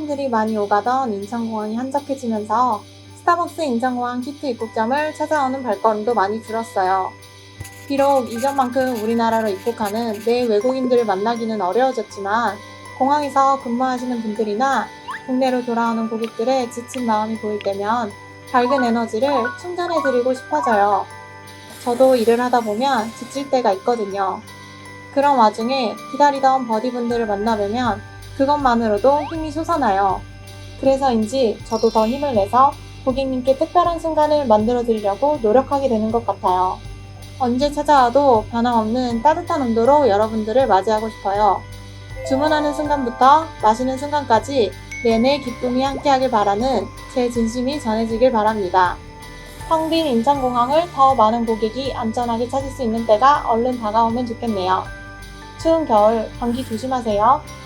사람들이 많이 오가던 인천공항이 한적해지면서 스타벅스 인천공항 키트 입국점을 찾아오는 발걸음도 많이 줄었어요. 비록 이전만큼 우리나라로 입국하는 내 외국인들을 만나기는 어려워졌지만 공항에서 근무하시는 분들이나 국내로 돌아오는 고객들의 지친 마음이 보일 때면 밝은 에너지를 충전해드리고 싶어져요. 저도 일을 하다 보면 지칠 때가 있거든요. 그런 와중에 기다리던 버디분들을 만나뵈면 그것만으로도 힘이 솟아나요. 그래서인지 저도 더 힘을 내서 고객님께 특별한 순간을 만들어 드리려고 노력하게 되는 것 같아요. 언제 찾아와도 변함없는 따뜻한 온도로 여러분들을 맞이하고 싶어요. 주문하는 순간부터 마시는 순간까지 내내 기쁨이 함께하길 바라는 제 진심이 전해지길 바랍니다. 텅빈 인천공항을 더 많은 고객이 안전하게 찾을 수 있는 때가 얼른 다가오면 좋겠네요. 추운 겨울 감기 조심하세요.